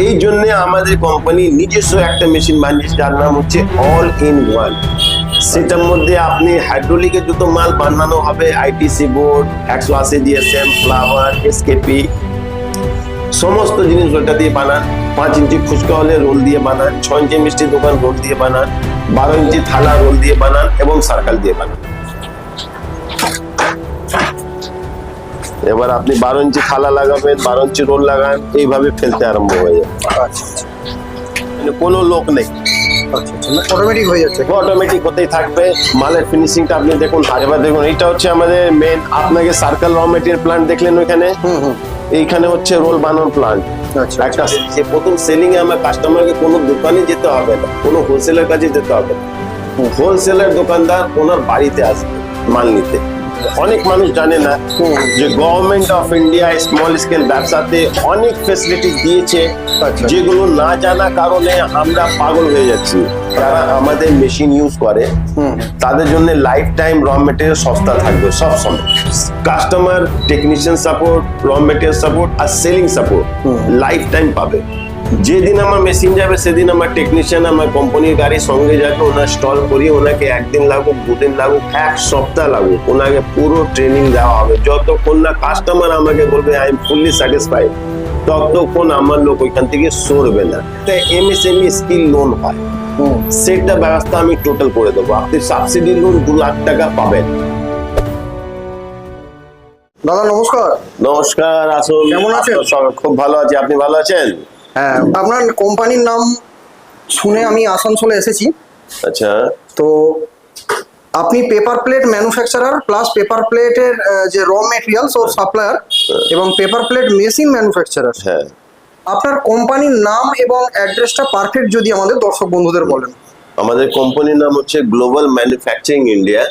এই জন্য আমাদের কোম্পানি নিজস্ব একটা মেশিন বানিয়েছে, যার নাম হচ্ছে অল ইন ওয়ান সেটার মধ্যে আপনি হাইড্রোলিকের যত মাল বানানো হবে আইটিসি বোর্ড একশো আশি জিএসএম ফ্লাওয়ার এসকেপি সমস্ত জিনিস ওটা দিয়ে বানান। পাঁচ ইঞ্চি ফুচকা হলে রোল দিয়ে বানান ছ ইঞ্চি মিষ্টি দোকান রোল দিয়ে বানান, বারো ইঞ্চি থালা রোল দিয়ে বানান এবং সার্কেল দিয়ে বানান। এবার আপনি বারো ইঞ্চি থালা লাগাবেন বারো ইঞ্চি রোল লাগান এইভাবে ফেলতে আরম্ভ হয়ে যাবে। আচ্ছা মানে কোনো লোক নেই। আচ্ছা আচ্ছা অটোমেটিক হয়ে যাচ্ছে। অটোমেটিক হতেই থাকবে। মালের ফিনিশিংটা আপনি দেখুন এবার দেখুন। হচ্ছে আমাদের মেন আপনাকে সার্কেল র মেটেরিয়াল প্লান্ট দেখলেন ওইখানে? হুম হুম। এইখানে হচ্ছে রোল বানানোর প্লান্ট আচ্ছা একটা যে প্রথম সেলিং এ আমার কাস্টমারকে কোনো দোকানে যেতে হবে না কোনো হোলসেলের কাছে যেতে হবে না। হোলসেলের দোকানদার ওনার বাড়িতে আসবে মাল নিতে। অনেক মানুষ জানে না যে government of India small scale ব্যবসাতে অনেক ফেসিলিটি দিয়েছে আচ্ছা। যেগুলো না জানা কারণে আমরা পাগল হয়ে যাচ্ছি। যারা আমাদের মেশিন ইউজ করে। তাদের জন্য লাইফ টাইম র মেটেরিয়াল সস্তা থাকবে সব সময়। Customer technician support raw material support আর সেলিং সাপোর্ট। লাইফ টাইম পাবে। যেদিন আমার মেশিন যাবে সেদিন আমার টেকনিশিয়ান আমার কোম্পানির গাড়ির সঙ্গে যাবে ওনার স্টল করিয়ে ওনাকে একদিন লাগুক দুদিন লাগুক এক সপ্তাহ লাগুক ওনাকে পুরো ট্রেনিং দেওয়া হবে। যতক্ষণ না কাস্টমার আমাকে বলবে আই এম ফুললি স্যাটিসফাইড ততক্ষণ আমার লোক ওইখান থেকে সরবে না। তাই এমএসএমই স্কিল লোন হয়। সেটা ব্যবস্থা আমি টোটাল করে দেবো। আপনি সাবসিডি লোন দু লাখ টাকা পাবেন। দাদা নমস্কার। নমস্কার আসুন। কেমন আছেন? খুব ভালো আছি। আপনি ভালো আছেন? হ্যাঁ আপনার কোম্পানির নাম শুনে আমি আসানসোলে এসেছি। আচ্ছা। তো আপনি paper plate manufacturer plus paper প্লেটের যে র মেটেরিয়ালস ওর সাপ্লায়ার এবং পেপার প্লেট মেশিন ম্যানুফ্যাকচারার হ্যাঁ। আপনার কোম্পানির নাম এবং অ্যাড্রেসটা পারফেক্ট যদি আমাদের দর্শক বন্ধুদের বলেন। আমাদের কোম্পানির নাম হচ্ছে গ্লোবাল ম্যানুফ্যাকচারিং ইন্ডিয়া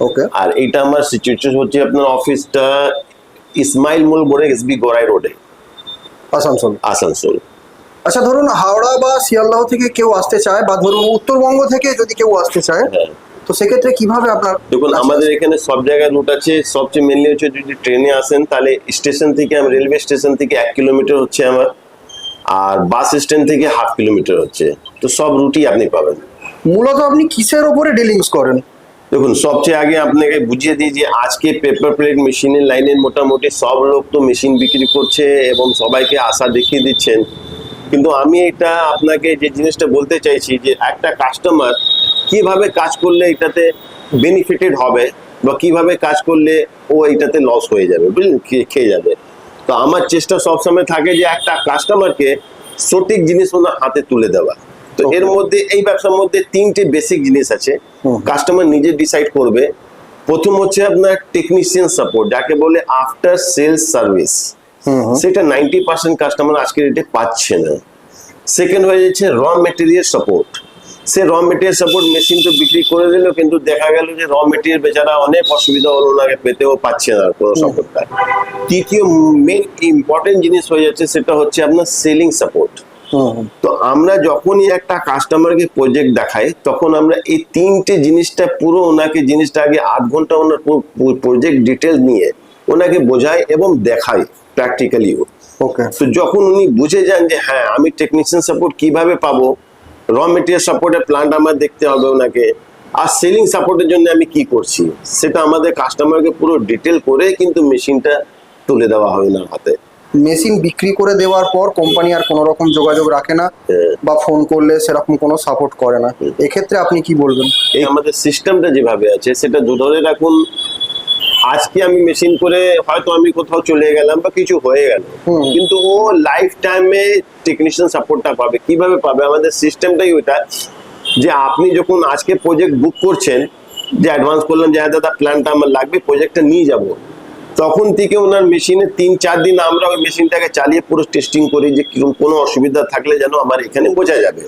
ওকে আর এটা আমার সিচুয়েশন হচ্ছে আপনার অফিসটা ইসমাইল মোল মোড়ে এসবি গোড়াই রোডে আসানসোল। আসানসোল। আচ্ছা ধরুন হাওড়া বা শিয়ালদহ থেকে কেউ আসতে চায় বা ধরুন উত্তরবঙ্গ থেকে যদি কেউ আসতে চায় হ্যাঁ। তো সেক্ষেত্রে কীভাবে আপনার দেখুন আমাদের এখানে সব জায়গায় রুট আছে। সবচেয়ে মেনলি হচ্ছে যদি ট্রেনে আসেন তাহলে স্টেশন থেকে আমি রেলওয়ে স্টেশন থেকে এক কিলোমিটার হচ্ছে আমার। আর বাস স্ট্যান্ড থেকে হাফ কিলোমিটার হচ্ছে। তো সব রুটই আপনি পাবেন। মূলত আপনি কিসের ওপরে ডিলিংস করেন? দেখুন, সবচেয়ে আগে আপনাকে বুঝিয়ে দিই যে আজকে পেপার প্লেট মেশিনের লাইনের মোটামুটি সব লোক তো মেশিন বিক্রি করছে এবং সবাইকে আশা দেখিয়ে দিচ্ছেন। কিন্তু আমি এটা আপনাকে যে জিনিসটা বলতে চাইছি যে একটা কাস্টমার কীভাবে কাজ করলে এটাতে বেনিফিটেড হবে বা কীভাবে কাজ করলে ও এটাতে লস হয়ে যাবে, বুঝলেন? খেয়ে যাবে। তো আমার চেষ্টা সবসময় থাকে যে একটা কাস্টমারকে সঠিক জিনিস ওনার হাতে তুলে দেওয়া। তো এর মধ্যে এই ব্যবসার মধ্যে তিনটে বেসিক জিনিস আছে। কাস্টমার নিজে ডিসাইড করবে। প্রথম হচ্ছে আপনার টেকনিশিয়ান সাপোর্ট যাকে বলে আফটার সেলস সার্ভিস। সেটা নাইনটি পার্সেন্ট কাস্টমার আজকের ডেটে পাচ্ছে না। সেকেন্ড হয়ে যাচ্ছে র মেটেরিয়াল সাপোর্ট সে র মেটেরিয়াল সাপোর্ট মেশিন তো বিক্রি করে দিল কিন্তু দেখা গেল যে র মেটেরিয়াল বেচারা অনেক অসুবিধা হলো ওনাকে পেতেও পাচ্ছে না কোনো সাপোর্টটা তৃতীয় মেন ইম্পর্টেন্ট জিনিস হয়ে যাচ্ছে সেটা হচ্ছে আপনার সেলিং সাপোর্ট। তো আমরা যখনই একটা কাস্টমারকে প্রজেক্ট দেখাই তখন আমরা এই তিনটে জিনিসটা পুরো ওনাকে জিনিসটা আগে আধ ঘণ্টা ওনার প্রজেক্ট ডিটেল নিয়ে ওনাকে বোঝাই এবং দেখাই প্র্যাকটিক্যালিও ওকে তো যখন উনি বুঝে যান যে হ্যাঁ আমি টেকনিশিয়ান সাপোর্ট কীভাবে পাবো র মেটেরিয়াল সাপোর্টের প্ল্যান্ট আমার দেখতে হবে ওনাকে আর সেলিং সাপোর্টের জন্য আমি কি করছি সেটা আমাদের কাস্টমারকে পুরো ডিটেল করে কিন্তু মেশিনটা তুলে দেওয়া হয় না হাতে। মেশিন বিক্রি করে দেওয়ার পর কোম্পানি আর কোনো রকম যোগাযোগ রাখে না। বা ফোন করলে সেরকম কোনো সাপোর্ট করে না। এক্ষেত্রে আপনি কি বলবেন? এই আমাদের সিস্টেমটা যেভাবে আছে সেটা দু ধরে রাখুন। আজকে আমি মেশিন করে হয়তো আমি কোথাও চলে গেলাম বা কিছু হয়ে গেল। কিন্তু ও লাইফ টাইমে টেকনিশিয়ান সাপোর্টটা পাবে। কীভাবে পাবে? আমাদের সিস্টেমটাই ওইটা যে আপনি যখন আজকে প্রজেক্ট বুক করছেন যে অ্যাডভান্স করলেন যে হ্যাঁ দাদা প্ল্যানটা আমার লাগবে প্রজেক্টটা নিয়ে যাব। তখন থেকে ওনার মেশিনে তিন চার দিন আমরা ওই মেশিনটাকে চালিয়ে পুরো টেস্টিং করি যে কীরকম কোনো অসুবিধা থাকলে যেন আমার এখানে বোঝা যাবে।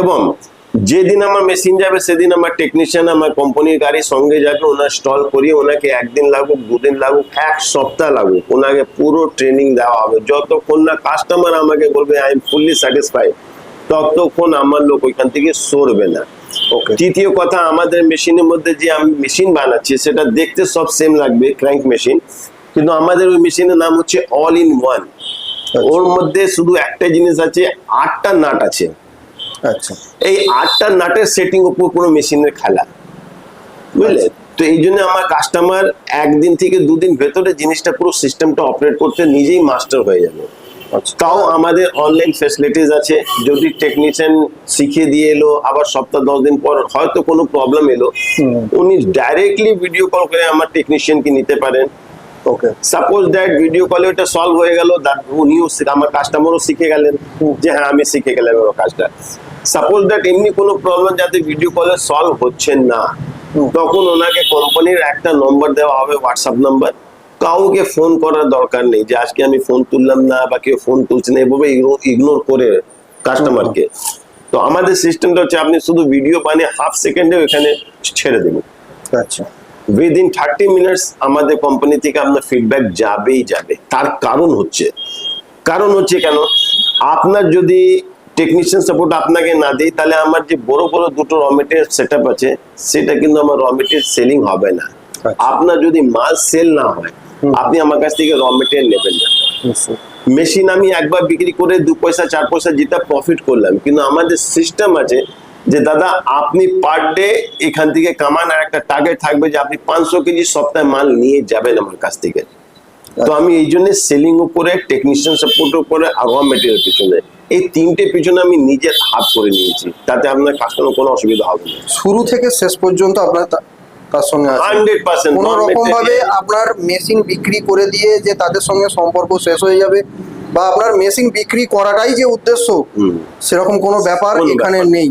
এবং যেদিন আমার মেশিন যাবে সেদিন আমার টেকনিশিয়ান আমার কোম্পানির গাড়ির সঙ্গে যাবে ওনার স্টল করিয়ে ওনাকে একদিন লাগুক দুদিন লাগুক এক সপ্তাহ লাগুক ওনাকে পুরো ট্রেনিং দেওয়া হবে। যতক্ষণ না কাস্টমার আমাকে বলবে আই এম ফুললি স্যাটিসফাইড ততক্ষণ আমার লোক ওইখান থেকে সরবে না। তৃতীয় কথা আমাদের মেশিনের মধ্যে যে আমি মেশিন বানাচ্ছি সেটা দেখতে সব সেম লাগবে ক্র্যাঙ্ক মেশিন কিন্তু আমাদের ওই মেশিনের নাম হচ্ছে অল ইন ওয়ান ওর মধ্যে শুধু একটা জিনিস আছে আটটা নাট আছে। আচ্ছা। এই আটটা নাটের সেটিং উপর কোনো মেশিনের খেলা। বুঝলে? তো এই জন্য আমার কাস্টমার একদিন থেকে দুদিন ভেতরে জিনিসটা পুরো সিস্টেমটা অপারেট করতে নিজেই মাস্টার হয়ে যাবে। আচ্ছা তাও আমাদের অনলাইন ফ্যাসিলিটিস আছে। যদি টেকনিশিয়ান শিখিয়ে দিয়ে এলো আবার সপ্তাহ দশ দিন পর হয়তো কোনো প্রবলেম এলো উনি ডাইরেক্টলি ভিডিও কল করে আমার টেকনিশিয়ানকে নিতে পারেন। ওকে সাপোজ দ্যাট ভিডিও কলে ওটা সলভ হয়ে গেল উনিও আমার কাস্টমারও শিখে গেলেন যে হ্যাঁ আমি শিখে গেলাম আমার কাজটা। সাপোজ দ্যাট এমনি কোনো প্রবলেম যাতে ভিডিও কলে সলভ হচ্ছে না তখন ওনাকে কোম্পানির একটা নম্বর দেওয়া হবে হোয়াটসঅ্যাপ নাম্বার কাউকে ফোন করার দরকার নেই যে আজকে আমি ফোন তুললাম না বা কেউ ফোন তুলছে না এভাবে ইগনোর করে কাস্টমারকে তো আমাদের সিস্টেমটা হচ্ছে আপনি শুধু ভিডিও বানিয়ে হাফ সেকেন্ডে ওখানে ছেড়ে দেবেন। আচ্ছা। উইদিন থার্টি মিনিটস আমাদের কোম্পানি থেকে আপনার ফিডব্যাক যাবেই যাবে। তার কারণ হচ্ছে কারণ হচ্ছে কেন? আপনার যদি টেকনিশিয়ান সাপোর্ট আপনাকে না দিই তাহলে আমার যে বড় বড় দুটো র মেটেরিয়াল সেট আছে সেটা কিন্তু আমার র মেটেরিয়াল সেলিং হবে না। আচ্ছা। আপনার যদি মাল সেল না হয় আপনি আমার কাছ থেকে র মেটেরিয়াল নেবেন না। মেশিন আমি একবার বিক্রি করে দু পয়সা চার পয়সা যেটা প্রফিট করলাম কিন্তু আমাদের সিস্টেম আছে যে দাদা আপনি পার ডে এখান থেকে কামান আর একটা টার্গেট থাকবে যে আপনি পাঁচশো কেজি সপ্তাহে মাল নিয়ে যাবেন আমার কাছ থেকে। তো আমি এই জন্য সেলিং উপরে টেকনিশিয়ান সাপোর্ট উপরে র মেটেরিয়াল পিছনে এই তিনটে পিছনে আমি নিজের হাত করে নিয়েছি। তাতে আপনার কাস্টমার কোনো অসুবিধা হবে না। শুরু থেকে শেষ পর্যন্ত আপনার তার সঙ্গে আছে। হান্ড্রেড পার্সেন্ট কোনো রকম ভাবে আপনার মেশিন বিক্রি করে দিয়ে যে তাদের সঙ্গে সম্পর্ক শেষ হয়ে যাবে বা আপনার মেশিন বিক্রি করাটাই যে উদ্দেশ্য সেরকম কোনো ব্যাপার এখানে নেই।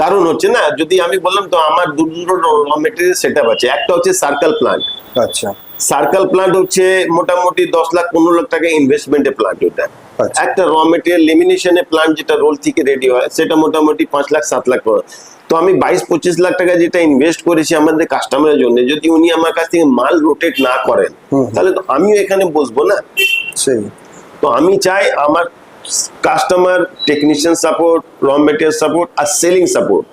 কারণ হচ্ছে না যদি আমি বললাম তো আমার দুটো র মেটেরিয়াল সেট আছে। একটা হচ্ছে সার্কেল প্লান্ট আচ্ছা। সার্কেল প্লান্ট হচ্ছে মোটামুটি দশ লাখ পনেরো লাখ টাকা ইনভেস্টমেন্টে প্লান্ট ওটা। আচ্ছা। একটা র মেটেরিয়াল লেমিনেশনে প্লান্ট যেটা রোল থেকে রেডি হয় সেটা মোটামুটি পাঁচ লাখ সাত লাখ তো আমি বাইশ পঁচিশ লাখ টাকা যেটা ইনভেস্ট করেছি আমাদের কাস্টমারের জন্য যদি উনি আমার কাছ থেকে মাল রোটেট না করেন তাহলে তো আমিও এখানে বসবো না? সেই। তো আমি চাই আমার customer technician support raw material support আর সেলিং সাপোর্ট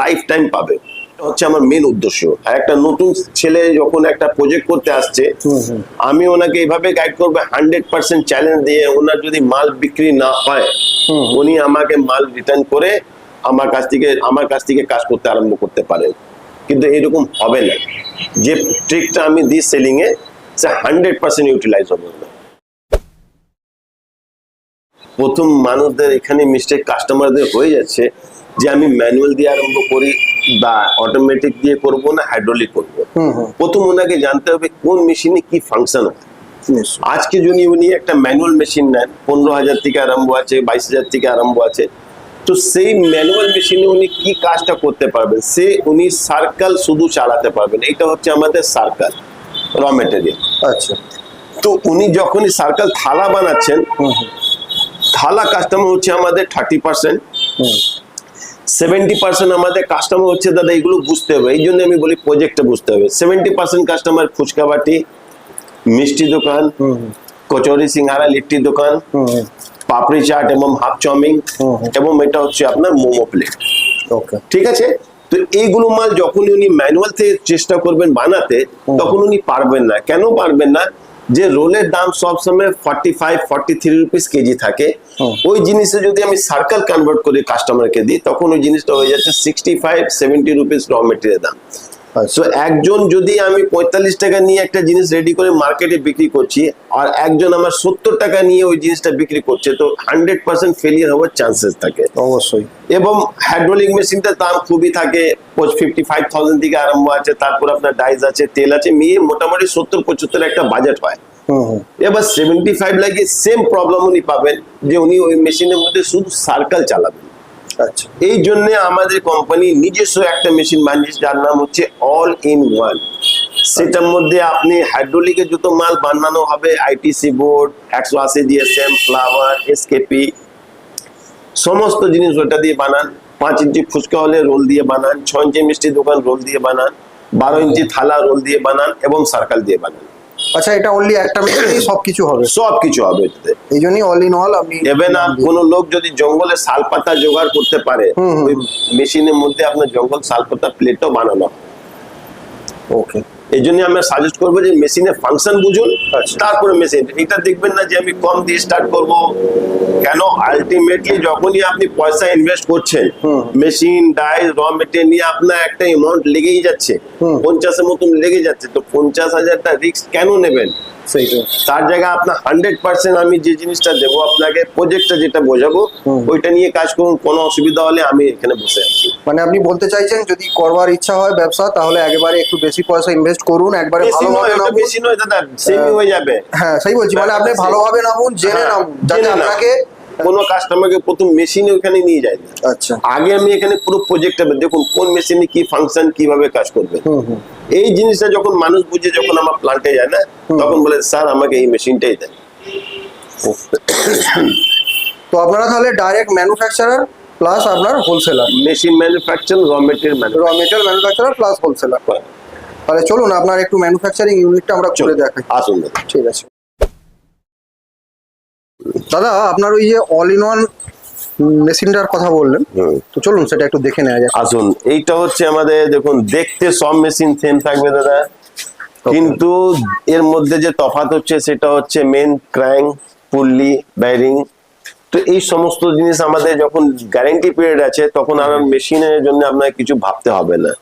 লাইফ টাইম পাবে। হচ্ছে আমার মেন উদ্দেশ্য। আর একটা নতুন ছেলে যখন একটা প্রজেক্ট করতে আসছে। আমি ওনাকে এইভাবে গাইড করব হান্ড্রেড পার্সেন্ট চ্যালেঞ্জ দিয়ে ওনার যদি মাল বিক্রি না হয় উনি আমাকে মাল রিটার্ন করে আমার কাছ থেকে আমার কাছ থেকে কাজ করতে আরম্ভ করতে পারেন কিন্তু এরকম হবে না। যে ট্রিকটা আমি দিই সেলিং এ সে হান্ড্রেড পার্সেন্ট ইউটিলাইজ হবে না। প্রথম মানুষদের এখানে মিস্টেক কাস্টমারদের হয়ে যাচ্ছে যে আমি ম্যানুয়াল দিয়ে আরম্ভ করি বা অটোমেটিক দিয়ে করব না হাইড্রোলিক করব। প্রথম ওনাকে জানতে হবে কোন মেশিনে কি ফাংশন হয়। আজকে যদি উনি একটা ম্যানুয়াল মেশিন নেন পনেরো হাজার থেকে আরম্ভ আছে বাইশ হাজার থেকে আরম্ভ আছে তো সেই ম্যানুয়াল মেশিনে উনি কি কাজটা করতে পারবেন? সে উনি সার্কেল শুধু চালাতে পারবেন। এটা হচ্ছে আমাদের সার্কেল র মেটেরিয়াল আচ্ছা। তো উনি যখনই সার্কেল থালা বানাচ্ছেন থালা কাস্টমার হচ্ছে আমাদের থার্টি পার্সেন্ট সেভেন্টি পার্সেন্ট আমাদের কাস্টমার হচ্ছে দাদা এগুলো বুঝতে হবে। এই জন্য আমি বলি প্রজেক্টটা বুঝতে হবে। সেভেন্টি পার্সেন্ট কাস্টমার ফুচকা বাটি মিষ্টি দোকান কচুরি সিঙ্গারা লিট্টি দোকান পাপড়ি চাট এবং হাফ চাউমিন। এবং এটা হচ্ছে আপনার মোমো প্লেট ঠিক আছে? তো এইগুলো মাল যখন উনি ম্যানুয়াল থেকে চেষ্টা করবেন বানাতে তখন উনি পারবেন না। কেন পারবেন না? যে রোলের দাম সবসময় forty five forty three rupees KG থাকে। ওই জিনিসে যদি আমি সার্কেল কনভার্ট করে কাস্টমারকে দিই তখন ওই জিনিসটা হয়ে যাচ্ছে sixty five seventy rupees raw material দাম। সো একজন যদি আমি পঁয়তাল্লিশ টাকা নিয়ে একটা জিনিস রেডি করে মার্কেটে বিক্রি করছি আর একজন আমার সত্তর টাকা নিয়ে ওই জিনিসটা বিক্রি করছে তো হান্ড্রেড পার্সেন্ট ফেলিয়ার হওয়ার চান্সেস থাকে। অবশ্যই। এবং হাইড্রোলিক মেশিনটার দাম খুবই থাকে ফিফটি ফাইভ থাউজেন্ড থেকে আরম্ভ আছে তারপর আপনার ডাইস আছে তেল আছে মিয়ে মোটামুটি সত্তর পঁচাত্তর একটা বাজেট হয়। এবার সেভেন্টি ফাইভ লাগিয়ে সেম প্রবলেম উনি পাবেন যে উনি ওই মেশিনের মধ্যে শুধু সার্কেল চালাবেন। আচ্ছা এই জন্য আমাদের কোম্পানি নিজস্ব একটা মেশিন বানিয়েছে, যার নাম হচ্ছে অল ইন ওয়ান সেটার মধ্যে আপনি হাইড্রোলিকের যত মাল বানানো হবে আইটিসি বোর্ড একশো আশি জিএসএম ফ্লাওয়ার এসকেপি সমস্ত জিনিস ওটা দিয়ে বানান। পাঁচ ইঞ্চি ফুচকা হলে রোল দিয়ে বানান ছ ইঞ্চি মিষ্টি দোকান রোল দিয়ে বানান, বারো ইঞ্চি থালা রোল দিয়ে বানান এবং সার্কেল দিয়ে বানান। আচ্ছা এটা অনলি একটা মেশিনেই সবকিছু হবে। সব কিছু হবে। এই জন্যই অল ইন অল আপনি এবেন কোন লোক যদি জঙ্গলে শাল পাতা জোগাড় করতে পারে। ওই মেশিনের মধ্যে আপনার জঙ্গল শাল পাতা প্লেটও বানানো। ওকে এই জন্য আমরা সাজেস্ট করব যে মেশিনের ফাংশন বুঝুন আচ্ছা। তারপরে মেশিন এটা দেখবেন না যে আমি কম দিয়ে স্টার্ট করব। কেন? আলটিমেটলি যখনই আপনি পয়সা ইনভেস্ট করছেন মেশিন ডাই র মেটেরিয়াল নিয়ে আপনার একটা অ্যামাউন্ট লেগেই যাচ্ছে। পঞ্চাশের মতন লেগে যাচ্ছে। তো পঞ্চাশ হাজারটা রিস্ক কেন নেবেন? তার জায়গায় আপনার হান্ড্রেড পার্সেন্ট আমি যে জিনিসটা দেবো আপনাকে প্রজেক্টটা যেটা বোঝাবো। ওইটা নিয়ে কাজ করুন। কোনো অসুবিধা হলে আমি এখানে বসে আছি। মানে আপনি বলতে চাইছেন যদি করবার ইচ্ছা হয় ব্যবসা তাহলে একেবারে একটু বেশি পয়সা ইনভেস্ট করুন একবারে ভালোভাবে নামুন। বেশি নয় দাদা সেমই হয়ে যাবে। হ্যাঁ সেই বলছি মানে আপনি ভালোভাবে নামুন জেনে হ্যাঁ, নামুন যাতে আপনাকে কোনো কাস্টমারকে প্রথম মেশিনে ওখানে নিয়ে যায়। না আচ্ছা। আগে আমি এখানে পুরো প্রজেক্ট দেখুন কোন মেশিনে কি ফাংশন কীভাবে কাজ করবে। এই জিনিসটা যখন মানুষ বুঝে যখন আমার প্লান্টে যায় না তখন বলে স্যার আমাকে এই মেশিনটাই দেন। তো আপনারা তাহলে ডাইরেক্ট ম্যানুফ্যাকচারার প্লাস আপনার wholesaler machine manufacture raw material raw material manufacturer plus wholesaler তাহলে চলুন আপনার একটু ম্যানুফ্যাকচারিং ইউনিটটা আমরা চলে দেখাই। আসুন ঠিক আছে। দাদা আপনার ওই যে অল ইন ওয়ান মেশিনটার কথা বললেন। তো চলুন সেটা একটু দেখে নেওয়া যাক। আসুন এইটা হচ্ছে আমাদের দেখুন দেখতে সব মেশিন সেম থাকবে দাদা। কিন্তু এর মধ্যে যে তফাত হচ্ছে সেটা হচ্ছে মেন ক্র্যাঙ্ক পুল্লি ব্যারিং তো এই সমস্ত জিনিস আমাদের যখন গ্যারেন্টি পিরিয়ড আছে তখন আর মেশিনের জন্য আপনাকে কিছু ভাবতে হবে না।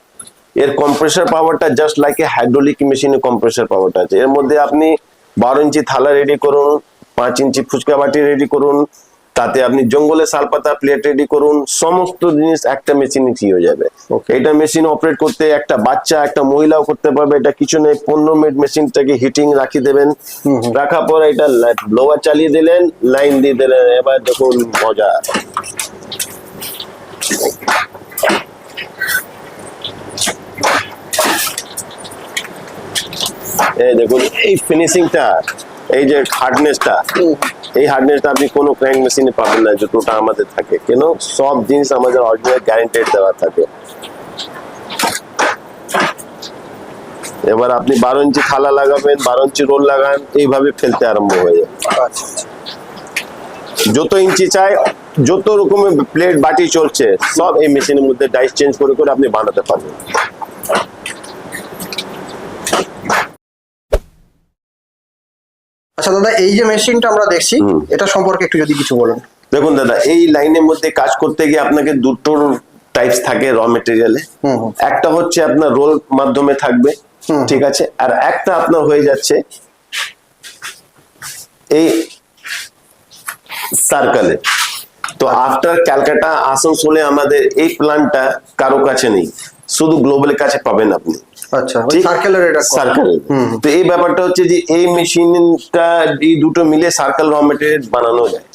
এর কম্প্রেসার পাওয়ারটা জাস্ট লাইক এ হাইড্রোলিক মেশিনে কম্প্রেসার পাওয়ারটা আছে। এর মধ্যে আপনি বারো ইঞ্চি থালা রেডি করুন পাঁচ ইঞ্চি ফুচকা বাটি রেডি করুন তাতে আপনি জঙ্গলে শালপাতা প্লেট রেডি করুন সমস্ত জিনিস একটা মেশিনে কি হয়ে যাবে। এটা মেশিন অপারেট করতে একটা বাচ্চা একটা মহিলাও করতে পারবে এটা কিছু নেই পনেরো মিনিট মেশিনটাকে হিটিং রাখি দেবেন। রাখার পর এটা ব্লোয়ার চালিয়ে দিলেন লাইন দিয়ে দিলেন। এবার দেখুন মজা। এই দেখুন, এই ফিনিশিংটা এই যে হার্ডনেসটা। এই হার্ডনেসটা আপনি কোনো ক্র্যাঙ্ক মেশিনে পাবেন না, যতটা আমাদের থাকে, কেন সব জিনিস আমাদের অরিজিনাল গ্যারেন্টেড দেওয়া থাকে এবার আপনি বারো ইঞ্চি থালা লাগাবেন, বারো ইঞ্চি রোল লাগান, এইভাবে ফেলতে আরম্ভ হয়ে আচ্ছা। যত ইঞ্চি চাই, যত রকমের প্লেট বাটি চলছে, সব এই মেশিনের মধ্যে ডাইস চেঞ্জ করে করে আপনি বানাতে পারবেন আচ্ছা দাদা এই যে মেশিনটা আমরা দেখছি এটা সম্পর্কে একটু যদি কিছু বলেন। দেখুন দাদা এই লাইনের মধ্যে কাজ করতে গিয়ে আপনাকে দুটো টাইপস থাকে র মেটেরিয়ালে একটা হচ্ছে আপনার রোল মাধ্যমে থাকবে ঠিক আছে? আর একটা আপনার হয়ে যাচ্ছে এই সার্কেলে তো আফটার ক্যালকাটা আসানসোলে আমাদের এই প্ল্যানটা কারও কাছে নেই। শুধু গ্লোবালের কাছে পাবেন আপনি। আচ্ছা ঠিক? সার্কেলের এটা সার্কেল হুম হুম। তো এই ব্যাপারটা হচ্ছে যে এই মেশিনটা এই দুটো মিলে সার্কেল র মেটেরিয়াল বানানো যায়।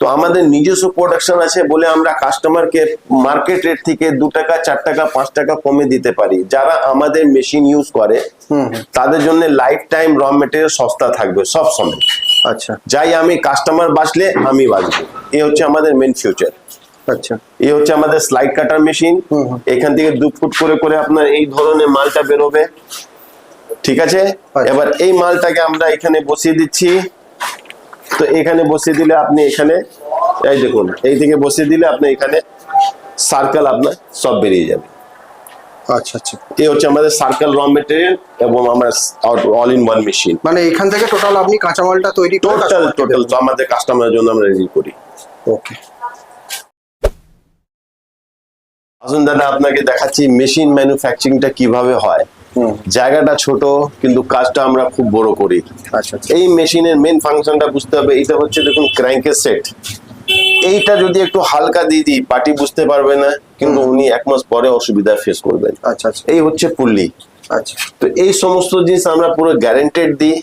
তো আমাদের নিজস্ব প্রোডাকশন আছে বলে আমরা কাস্টমারকে মার্কেট রেট থেকে দু টাকা চার টাকা পাঁচ টাকা কমে দিতে পারি। যারা আমাদের মেশিন ইউজ করে। তাদের জন্য লাইফ টাইম র মেটেরিয়াল সস্তা থাকবে সব সময়। আচ্ছা। যাই আমি কাস্টমার বাঁচলে আমি বাঁচবো। এ হচ্ছে আমাদের মেন ফিউচার আচ্ছা। এ হচ্ছে আমাদের স্লাইড কাটার মেশিন। এখান থেকে দু ফুট করে করে আপনার এই ধরনের মালটা বেরোবে। ঠিক আছে? আচ্ছা। এবার এই মালটাকে আমরা এখানে বসিয়ে দিচ্ছি। তো এখানে বসিয়ে দিলে আপনি এখানে এই দেখুন এই থেকে বসিয়ে দিলে আপনি এখানে সার্কেল আপনার সব বেরিয়ে যাবে। আচ্ছা আচ্ছা। এই হচ্ছে আমাদের সার্কেল র মেটেরিয়াল এবং আমার অল ইন ওয়ান মেশিন মানে এখান থেকে টোটাল আপনি কাঁচামালটা তৈরি টোটাল টোটাল আমাদের কাস্টমারের জন্য আমরা রেডি করি। ওকে আসুন দাদা আপনাকে দেখাচ্ছি মেশিন ম্যানুফ্যাকচারিংটা কীভাবে হয়। জায়গাটা ছোট কিন্তু কাজটা আমরা খুব বড় করি। আচ্ছা আচ্ছা। এই মেশিনের মেন ফাংশনটা বুঝতে হবে এটা হচ্ছে দেখুন ক্র্যাঙ্কের সেট এইটা যদি একটু হালকা দিয়ে দিই পার্টি বুঝতে পারবে না কিন্তু উনি এক মাস পরে অসুবিধা ফেস করবেন। আচ্ছা আচ্ছা। এই হচ্ছে পুল্লি আচ্ছা। তো এই সমস্ত জিনিস আমরা পুরো গ্যারেন্টেড দিই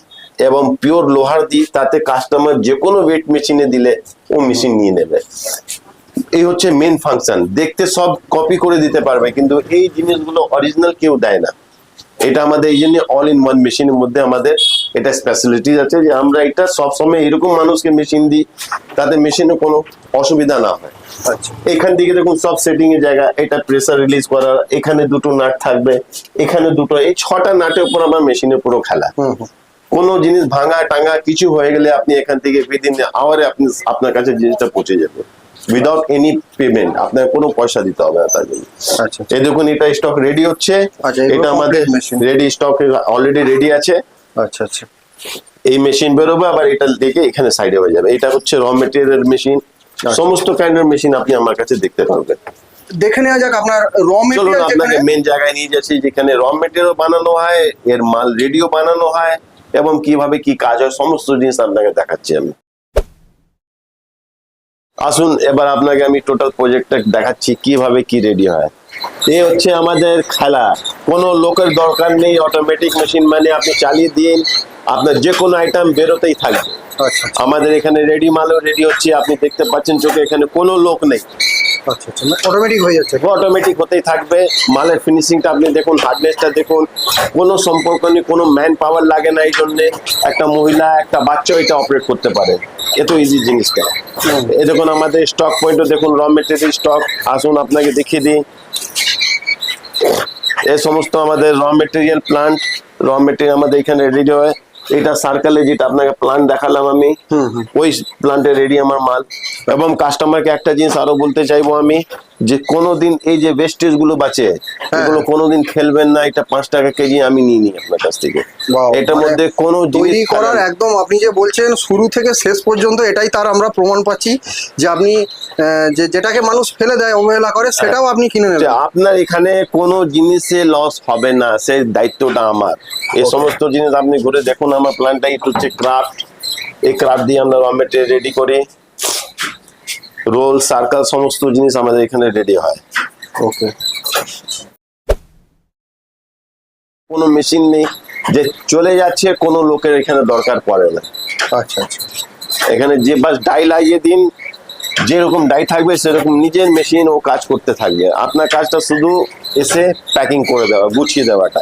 এবং পিওর লোহার দিই তাতে কাস্টমার যে কোনো ওয়েট মেশিনে দিলে ও মেশিন নিয়ে নেবে। এই হচ্ছে মেন ফাংশন দেখতে সব কপি করে দিতে পারবে কিন্তু এই জিনিসগুলো অরিজিনাল কেউ দেয় না। এটা আমাদের এই জন্য অল ইন ওয়ান মেশিনের মধ্যে আমাদের এটা স্পেশালিটিস আছে যে আমরা এটা সবসময় এরকম মানুষকে মেশিন দিই তাতে মেশিনে কোনো অসুবিধা না হয়। আচ্ছা। এখান থেকে দেখুন সব সেটিং এর জায়গা এটা প্রেসার রিলিজ করার এখানে দুটো নাট থাকবে এখানে দুটো এই ছটা নাটের উপর আমার মেশিনের পুরো খেলা। কোনো জিনিস ভাঙা টাঙা কিছু হয়ে গেলে আপনি এখান থেকে উইদিন আওয়ারে আপনি আপনার কাছে জিনিসটা পৌঁছে যাবে। উইদাউট এনি পেমেন্ট আপনার কোনো পয়সা দিতে হবে না তার জন্য। আচ্ছা এই দেখুন এটা স্টক রেডি হচ্ছে। আচ্ছা, এটা আমাদের রেডি স্টক অলরেডি রেডি আছে। আচ্ছা আচ্ছা। এই মেশিন বেরোবে আবার এটা দেখে এখানে সাইডে হয়ে যাবে। এটা হচ্ছে র মেটেরিয়াল মেশিন আচ্ছা। সমস্ত কাইন্ডের মেশিন আপনি আমার কাছে দেখতে পারবেন। দেখে নেওয়া যাক আপনার র চলুন মেটেরিয়াল আপনাকে মেন জায়গায় নিয়ে যাচ্ছি যেখানে র মেটেরিয়াল বানানো হয় এর মাল রেডিও বানানো হয় এবং কীভাবে কি কাজ হয় সমস্ত জিনিস আপনাকে দেখাচ্ছি আমি। আসুন এবার আপনাকে আমি টোটাল প্রজেক্টটা দেখাচ্ছি কীভাবে কি রেডি হয়। এ হচ্ছে আমাদের খেলা। কোনো লোকের দরকার নেই অটোমেটিক মেশিন মানে আপনি চালিয়ে দিন আপনার যে কোনো আইটেম বেরোতেই থাকবে। আচ্ছা আচ্ছা। আমাদের এখানে রেডি মালও রেডি হচ্ছে আপনি দেখতে পাচ্ছেন চোখে এখানে কোনো লোক নেই। আচ্ছা আচ্ছা অটোমেটিক হয়ে যাচ্ছে। অটোমেটিক হতেই থাকবে। মালের ফিনিশিংটা আপনি দেখুন দেখুন। কোনো সম্পর্ক কোনো ম্যান পাওয়ার লাগে না এই জন্যে। একটা মহিলা, একটা বাচ্চা অপারেট করতে পারে। এত ইজি জিনিসটা। আমাদের স্টক পয়েন্টও দেখুন র মেটেরিয়াল স্টক আসুন, আপনাকে দেখিয়ে দিই। এই সমস্ত আমাদের র মেটেরিয়াল প্লান্ট র মেটেরিয়াল আমাদের এখানে রেডি হয়। এটা সার্কেলে যেটা আপনাকে প্ল্যান দেখালাম আমি ওই প্ল্যান্টে রেডি আমার মাল। এবং কাস্টমারকে একটা জিনিস আরও বলতে চাইব আমি যে কোনোদিন এই যে ওয়েস্টেজগুলো বাঁচে এগুলো কোনোদিন ফেলবেন না এটা পাঁচ টাকা কেজি আমি নিয়ে নিই আপনার কাছ থেকে। এটার মানে মধ্যে কোনো তৈরি করার একদম আপনি যে বলছেন শুরু থেকে শেষ পর্যন্ত এটাই তার আমরা প্রমাণ পাচ্ছি যে আপনি যে যেটাকে মানুষ ফেলে দেয় অবহেলা করে সেটাও আপনি কিনে নেবেন। আপনার এখানে কোনো জিনিসে লস হবে না সে দায়িত্বটা আমার। এই সমস্ত জিনিস আপনি ঘুরে দেখুন আমার প্ল্যানটা একটু হচ্ছে ক্রাফট এই ক্রাফট দিয়ে আমরা র মেটেরিয়াল রেডি করি রোল সার্কেল সমস্ত জিনিস আমাদের এখানে রেডি হয়। ওকে কোনো মেশিন নেই যে চলে যাচ্ছে কোনো লোকের এখানে দরকার পড়ে না। আচ্ছা আচ্ছা। এখানে যে বাস ডাই লাগিয়ে দিন যেরকম ডাই থাকবে সেরকম নিজের মেশিন ও কাজ করতে থাকবে। আপনার কাজটা শুধু এসে প্যাকিং করে দেওয়া গুছিয়ে দেওয়াটা।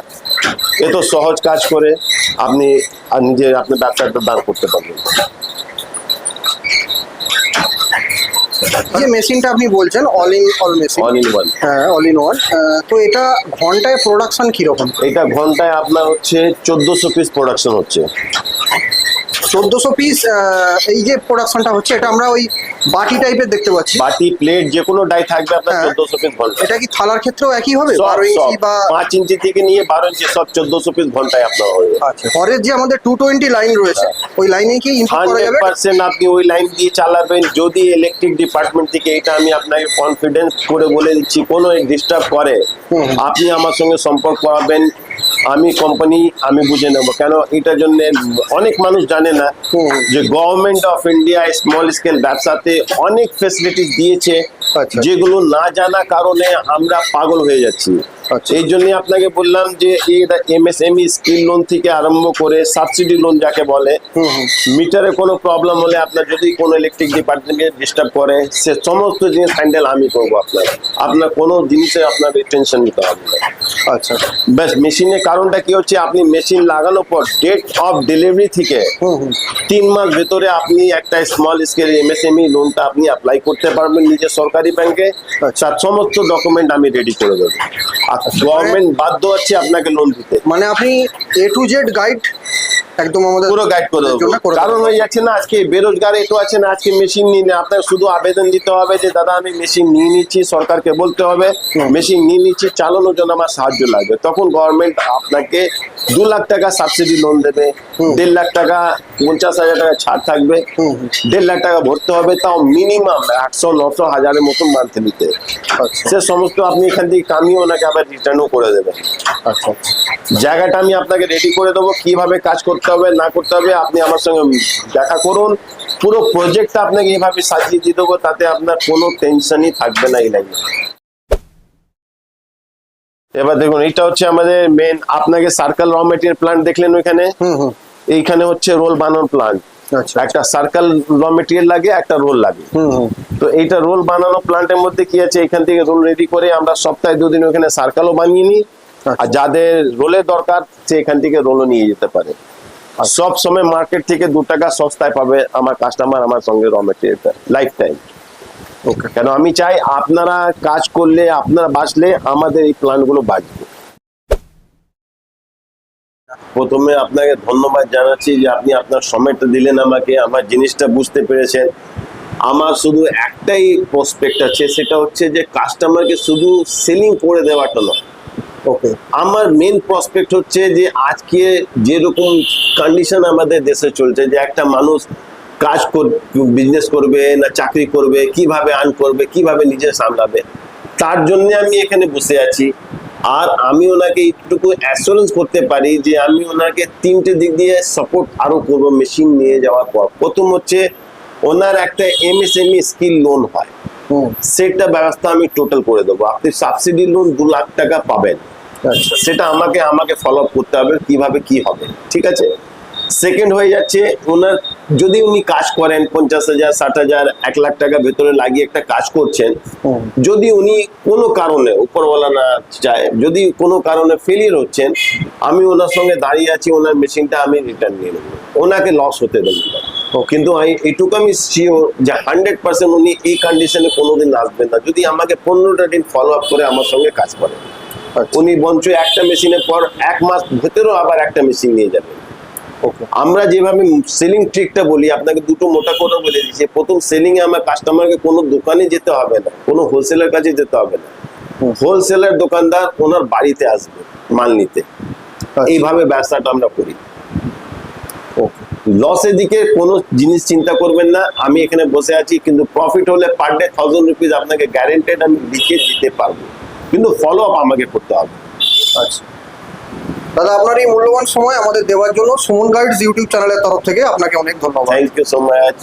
এত সহজ কাজ করে আপনি আর নিজের আপনার ব্যবসাটা দাঁড় করতে পারবেন। যে মেশিনটা আপনি বলছেন all in all machine all in one হ্যাঁ অল ইন ওয়ান তো এটা ঘন্টায় প্রোডাকশন কীরকম? এটা ঘন্টায় আপনার হচ্ছে চোদ্দশো পিস প্রোডাকশন হচ্ছে। চোদ্দশো পিস এই যে প্রোডাকশনটা হচ্ছে এটা আমরা ওই বাটি টাইপের দেখতে পাচ্ছি। বাটি প্লেট যে কোনো ডাই থাকবে আপনার হ্যাঁ। চোদ্দশো পিস ঘণ্টা এটা কি থালার ক্ষেত্রেও একই হবে? বারো ইঞ্চি বা পাঁচ ইঞ্চি থেকে নিয়ে বারো ইঞ্চি সব চোদ্দশো পিস ঘন্টায় আপনার হয়ে যাবে আচ্ছা পরের যে আমাদের টু টোয়েন্টি লাইন রয়েছে ওই লাইনে কি হান্ড্রেড পার্সেন্ট আপনি ওই লাইন দিয়ে চালাবেন। যদি ইলেকট্রিক ডিপার্টমেন্ট থেকে এটা আমি আপনাকে কনফিডেন্স করে বলে দিচ্ছি কোনো ডিস্টার্ব করে। আপনি আমার সঙ্গে সম্পর্ক করাবেন। আমি কোম্পানি আমি বুঝে নেব কেন এটার জন্য অনেক মানুষ জানে না। যে government of India small scale ব্যবসাতে অনেক ফেসিলিটি দিয়েছে আচ্ছা। যেগুলো না জানা কারণে আমরা পাগল হয়ে যাচ্ছি। এই জন্য আপনাকে বললাম যে এমএসএমই স্কিল লোন থেকে আরম্ভ করে সাবসিডি লোন যাকে বলে। মিটারে কোনো প্রবলেম হলে আপনার যদি কোনো ইলেকট্রিক ডিপার্টমেন্টে ডিস্টার্ব করে সে সমস্ত জিনিস হ্যান্ডেল আমি করব আপনার আপনার কোনো জিনিসে আপনার টেনশন নিতে হবে আচ্ছা। ব্যাস মেশিনের কারণটা কি হচ্ছে আপনি মেশিন লাগানোর পর ডেট অফ ডেলিভারি থেকে হুম হুম। তিন মাস ভেতরে আপনি একটা স্মল স্কেল এমএসএমই লোনটা আপনি অ্যাপ্লাই করতে পারবেন নিজের সরকারি ব্যাংকে তার সমস্ত ডকুমেন্ট আমি রেডি করে দেবো। আর গভর্নমেন্ট বাধ্য হচ্ছে আপনাকে লোন দিতে। মানে আপনি এ টু জেড গাইড একদম আমাদের পুরো গাইড করে দেবো। কারণ হয়ে যাচ্ছে না আজকে বেরোজগার এত আছে না আজকে মেশিন নিয়ে আপনাকে শুধু আবেদন দিতে হবে যে দাদা আমি মেশিন নিয়ে নিচ্ছি সরকারকে বলতে হবে। মেশিন নিয়ে নিচ্ছি চালানোর জন্য আমার সাহায্য লাগবে। তখন গভর্নমেন্ট আপনাকে দু লাখ টাকা সাবসিডি লোন দেবে দেড় লাখ টাকা পঞ্চাশ হাজার টাকা ছাড় থাকবে। দেড় লাখ টাকা ভরতে হবে তাও মিনিমাম একশো নশো হাজারের মতন মান্থলিতে আচ্ছা। সে সমস্ত আপনি এখান থেকে কামিয়ে ওনাকে আবার রিটার্নও করে দেবেন। আচ্ছা আচ্ছা। জায়গাটা আমি আপনাকে রেডি করে দেবো কীভাবে কাজ করতে হবে না করতে হবে আপনি আমার সঙ্গে দেখা করুন। পুরো প্রজেক্টটা আপনাকে এইভাবে সাজিয়ে দিয়ে দেবো তাতে আপনার কোনো টেনশনই থাকবে না এই লাইনে এবার দেখুন এটা হচ্ছে আমাদের মেন আপনাকে সার্কেল র মেটেরিয়াল প্লান্ট দেখলেন ওইখানে? এইখানে হচ্ছে রোল বানানোর প্লান্ট আচ্ছা একটা সার্কেল র মেটেরিয়াল লাগে একটা রোল লাগে। তো এইটা রোল বানানো প্লান্টের মধ্যে কি আছে? এখান থেকে রোল রেডি করে আমরা সপ্তাহে দুদিন ওখানে সার্কেলও বানিয়ে নিই। আর যাদের রোলের দরকার সে এখান থেকে রোলও নিয়ে যেতে পারে। আর সব সময় মার্কেট থেকে দু টাকা সস্তায় পাবে আমার কাস্টমার আমার সঙ্গে র মেটেরিয়ালটা লাইফ টাইম কেন আমি চাই আপনারা কাজ করলে আপনারা বাঁচলে আমাদের এই প্ল্যানগুলো বাঁচবে। প্রথমে আপনাকে ধন্যবাদ জানাচ্ছি যে আপনি আপনার সময়টা দিলেন আমাকে আমার জিনিসটা বুঝতে পেরেছেন। আমার শুধু একটাই প্রসপেক্ট আছে সেটা হচ্ছে যে কাস্টমারকে শুধু সেলিং করে দেওয়াটা নয়। ওকে আমার মেন প্রসপেক্ট হচ্ছে যে আজকে যেরকম কন্ডিশন আমাদের দেশে চলছে যে একটা মানুষ কাজ বিজনেস করবে না চাকরি করবে কীভাবে আর্ন করবে কীভাবে নিজে সামলাবে? তার জন্য আমি এখানে বসে আছি। আর আমি ওনাকে এইটুকু অ্যাসুরেন্স করতে পারি যে আমি ওনাকে তিনটে দিক দিয়ে সাপোর্ট আরও করব মেশিন নিয়ে যাওয়ার পর। প্রথম হচ্ছে ওনার একটা এমএসএমই স্কিল লোন হয়। হুম। সেটা ব্যবস্থা আমি টোটাল করে দেবো। আপনি সাবসিডি লোন দু লাখ টাকা পাবেন। আচ্ছা। সেটা আমাকে আমাকে ফলো আপ করতে হবে কীভাবে কি হবে। ঠিক আছে? সেকেন্ড হয়ে যাচ্ছে ওনার যদি উনি কাজ করেন পঞ্চাশ হাজার ষাট হাজার এক লাখ টাকা ভেতরে লাগিয়ে একটা কাজ করছেন যদি উনি কোনো কারণে উপরওয়ালা না চায় যদি কোনো কারণে ফেলিয়ার হচ্ছেন আমি ওনার সঙ্গে দাঁড়িয়ে আছি ওনার মেশিনটা আমি রিটার্ন নিয়ে নেব। ওনাকে লস হতে দেবো না। কিন্তু আমি এইটুকু আমি শিওর যে হান্ড্রেড পার্সেন্ট উনি এই কন্ডিশনে কোনোদিন আসবেন না। যদি আমাকে পনেরোটা দিন ফলো আপ করে আমার সঙ্গে কাজ করেন। আচ্ছা। উনি বঞ্চ একটা মেশিনের পর এক মাস ভেতরেও আবার একটা মেশিন নিয়ে যাবেন। আমরা যেভাবে সেলিং ট্রিকটা বলি আপনাকে দুটো মোটা কথা বলে দিচ্ছি। প্রথম সেলিং এ আমার কাস্টমারকে কোনো দোকানে যেতে হবে না কোনো হোলসেলের কাছে যেতে হবে না। হোলসেলার দোকানদার ওনার বাড়িতে আসবে মাল নিতে। এইভাবে ব্যবসাটা আমরা করি। লসের দিকে কোনো জিনিস চিন্তা করবেন না আমি এখানে বসে আছি কিন্তু প্রফিট হলে পার ডে থাউজেন্ড রুপিজ আপনাকে গ্যারেন্টেড আমি লিখে দিতে পারব। কিন্তু ফলো আপ আমাকে করতে হবে। আচ্ছা। দাদা, আপনার এই মূল্যবান সময় আমাদের দেওয়ার জন্য সুমন গাইডস ইউটিউব চ্যানেলের তরফ থেকে আপনাকে অনেক ধন্যবাদ। Thank you so much